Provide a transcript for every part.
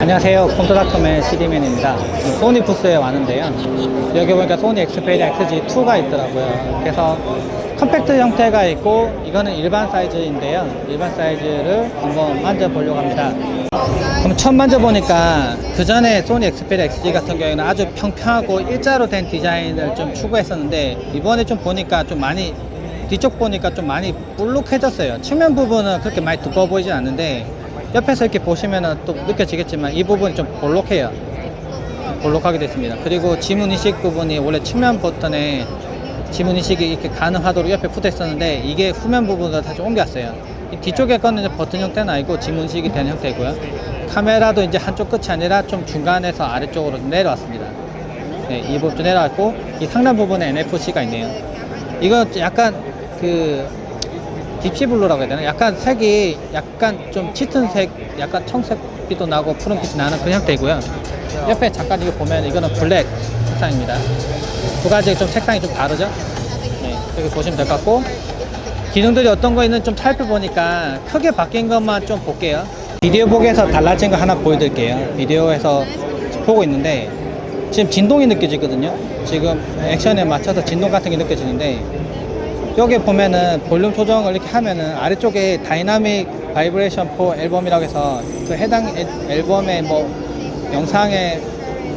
안녕하세요. 컴퓨터닷컴의 CD맨입니다. 지금 소니 부스에 왔는데요. 여기 보니까 소니 엑스페리아 XG2가 있더라고요. 그래서 컴팩트 형태가 있고 이거는 일반 사이즈인데요. 일반 사이즈를 한번 만져보려고 합니다. 그럼 처음 만져보니까 그 전에 소니 엑스페리아 XG 같은 경우에는 아주 평평하고 일자로 된 디자인을 좀 추구했었는데 이번에 좀 보니까 좀 많이 뒤쪽 보니까 좀 많이 볼록해졌어요. 측면 부분은 그렇게 많이 두꺼워 보이진 않는데 옆에서 이렇게 보시면은 또 느껴지겠지만 이 부분이 좀 볼록해요. 볼록하게 됐습니다. 그리고 지문 인식 부분이 원래 측면 버튼에 지문 인식이 이렇게 가능하도록 옆에 붙어 있었는데 이게 후면 부분으로 다시 옮겼어요. 이 뒤쪽에 거는 버튼 형태는 아니고 지문 인식이 되는 형태고요. 카메라도 이제 한쪽 끝이 아니라 좀 중간에서 아래쪽으로 내려왔습니다. 네, 이 부분 좀 내려왔고 이 상단 부분에 NFC가 있네요. 이거 약간 그 딥시 블루라고 해야 되나? 약간 색이 약간 좀 짙은 색, 약간 청색빛도 나고 푸른빛이 나는 그런 형태이고요. 옆에 잠깐 이거 보면 이거는 블랙 색상입니다. 두 가지 좀 색상이 좀 다르죠? 네, 여기 보시면 될 것 같고 기능들이 어떤 거 있는지 좀 살펴보니까 크게 바뀐 것만 좀 볼게요. 비디오 보기에서 달라진 거 하나 보여드릴게요. 비디오에서 보고 있는데 지금 진동이 느껴지거든요. 지금 액션에 맞춰서 진동 같은 게 느껴지는데 여기 보면은 볼륨 조정을 이렇게 하면은 아래쪽에 다이나믹 바이브레이션 포 앨범이라고 해서 그 해당 앨- 앨범의 뭐 영상에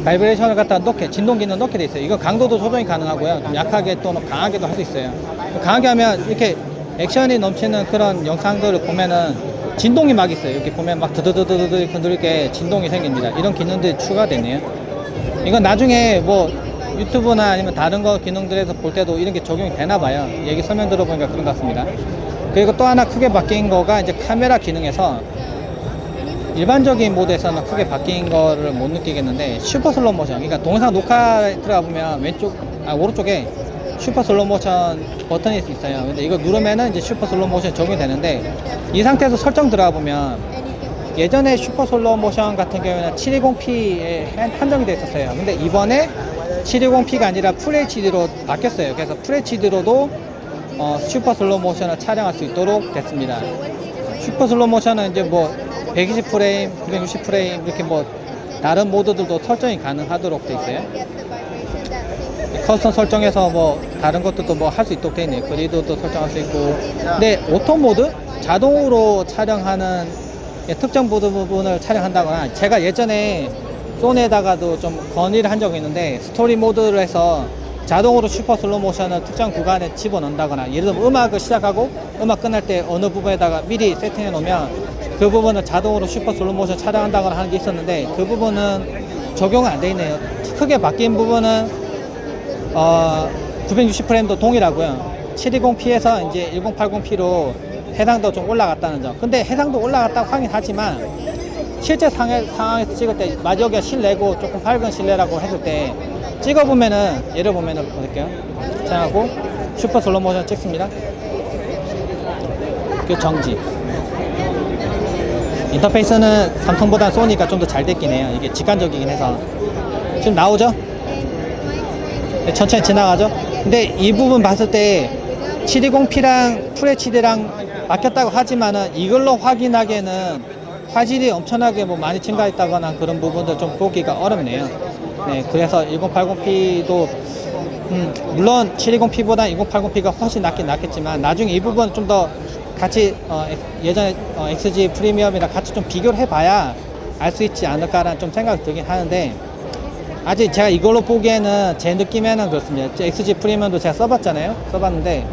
바이브레이션을 갖다 넣게 진동 기능 넣게 돼 있어요. 이거 강도도 조정이 가능하고요. 좀 약하게 또는 강하게도 할 수 있어요. 강하게 하면 이렇게 액션이 넘치는 그런 영상들을 보면은 진동이 막 있어요. 이렇게 보면 막 드드드드드 흔들게 진동이 생깁니다. 이런 기능들이 추가되네요. 이건 나중에 뭐 유튜브나 아니면 다른 거 기능들에서 볼 때도 이런 게 적용이 되나 봐요. 얘기 설명 들어보니까 그런 것 같습니다. 그리고 또 하나 크게 바뀐 거가 이제 카메라 기능에서 일반적인 모드에서는 크게 바뀐 거를 못 느끼겠는데 슈퍼 슬로우 모션 그러니까 동영상 녹화에 들어가 보면 왼쪽 아 오른쪽에 슈퍼 슬로우 모션 버튼이 있어요 근데 이거 누르면은 이제 슈퍼 슬로우 모션 적용이 되는데 이 상태에서 설정 들어가 보면 예전에 슈퍼 슬로우 모션 같은 경우에는 720p에 한정이 돼 있었어요 근데 이번에 720p가 아니라 FHD로 바뀌었어요 그래서 FHD로도 어, 슈퍼 슬로우 모션을 촬영할 수 있도록 됐습니다 슈퍼 슬로우 모션은 이제 뭐 120프레임, 960프레임 이렇게 뭐 다른 모드들도 설정이 가능하도록 돼 있어요. 커스텀 설정해서 뭐 다른 것들도 뭐 할 수 있도록 돼 있네요. 그리드도 설정할 수 있고. 근데 오토 모드 자동으로 촬영하는 예, 특정 모드 부분을 촬영한다거나 제가 예전에 소니에다가도 좀 건의를 한 적이 있는데 스토리 모드를 해서 자동으로 슈퍼 슬로 모션을 특정 구간에 집어넣는다거나 예를 들면 음악을 시작하고 음악 끝날 때 어느 부분에다가 미리 세팅해 놓으면 그 부분을 자동으로 슈퍼 슬로 모션 촬영한다거나 하는 게 있었는데 그 부분은 적용은 안돼 있네요. 크게 바뀐 부분은 어, 960프레임도 동일하고요. 720p에서 이제 1080p로 해상도 좀 올라갔다는 점. 근데 해상도 올라갔다고 하긴 하지만 실제 상황에서 찍을 때 마지막에 실내고 조금 밝은 실내라고 했을 때 찍어보면은 예를 보면은 볼게요. 촬영하고 슈퍼 슬로 모션 찍습니다. 그 정지. 인터페이스는 삼성보다 소니가 좀 더 잘 됐긴 해요. 이게 직관적이긴 해서. 지금 나오죠? 네, 천천히 지나가죠? 근데 이 부분 봤을 때 720p랑 FHD랑 바뀌었다고 하지만은 이걸로 확인하기에는 화질이 엄청나게 뭐 많이 증가했다거나 그런 부분들 좀 보기가 어렵네요. 네, 그래서 1080p도 음, 물론 720p보다 1080p가 훨씬 낫긴 낫겠지만 나중에 이 부분은 좀더 같이 어, 엑- 예전에 어, XG 프리미엄이랑 같이 좀 비교를 해봐야 알 수 있지 않을까라는 좀 생각이 들긴 하는데 아직 제가 이걸로 보기에는 제 느낌에는 그렇습니다. 제 XG 프리미엄도 제가 써봤잖아요. 써봤는데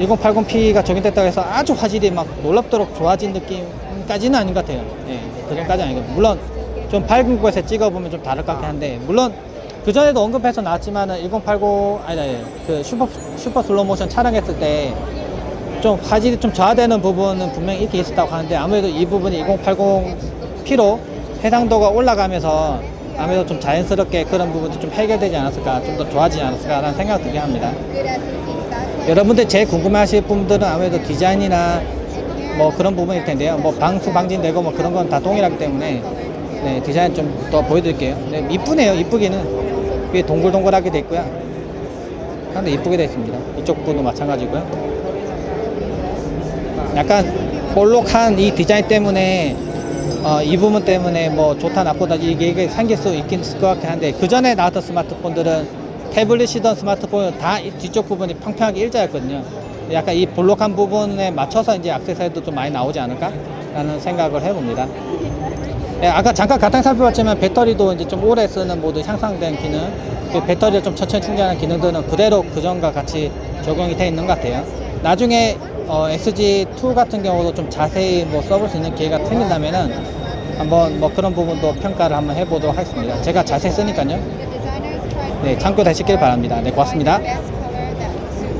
1080p가 적용됐다고 해서 아주 화질이 막 놀랍도록 좋아진 느낌 까지는 아닌 것 같아요. 예, 그전까지 아니고 물론 좀 밝은 곳에 찍어보면 좀 다를 것 같긴 한데 물론 그 전에도 언급해서 나왔지만은 1080 아니다 예, 그 슈퍼 슈퍼 슬로우 모션 촬영했을 때 좀 화질이 좀 저하되는 부분은 분명히 있게 있었다고 하는데 아무래도 이 부분이 2080p로 해상도가 올라가면서 아무래도 좀 자연스럽게 그런 부분도 좀 해결되지 않았을까 좀 더 좋아지지 않았을까라는 생각이 들긴 합니다. 여러분들 제일 궁금해하실 분들은 아무래도 디자인이나 뭐 그런 부분일 텐데요. 뭐 방수 방진되고 뭐 그런 건 다 동일하기 때문에 네, 디자인 좀 더 보여드릴게요. 네, 이쁘네요. 이쁘기는 위에 동글동글하게 돼 있고요. 상당히 이쁘게 되어 있습니다. 이쪽 부분도 마찬가지고요. 약간 볼록한 이 디자인 때문에 어, 이 부분 때문에 뭐 좋다 나쁘다 이게, 이게 생길 수 있긴 있을 것 같긴 한데 그 전에 나왔던 스마트폰들은 태블릿이던 스마트폰은 다이 뒤쪽 부분이 평평하게 일자였거든요. 약간 이 볼록한 부분에 맞춰서 이제 액세서리도 좀 많이 나오지 않을까라는 생각을 해봅니다. 예, 아까 잠깐 가탕 살펴봤지만 배터리도 이제 좀 오래 쓰는 모드 향상된 기능, 그 배터리를 좀 천천히 충전하는 기능들은 그대로 그전과 같이 적용이 돼 있는 것 같아요. 나중에 어, XG2 같은 경우도 좀 자세히 뭐 써볼 수 있는 기회가 생긴다면은 한번 뭐 그런 부분도 평가를 한번 해보도록 하겠습니다. 제가 자세히 쓰니까요. 네, 참고되시길 바랍니다. 네, 고맙습니다.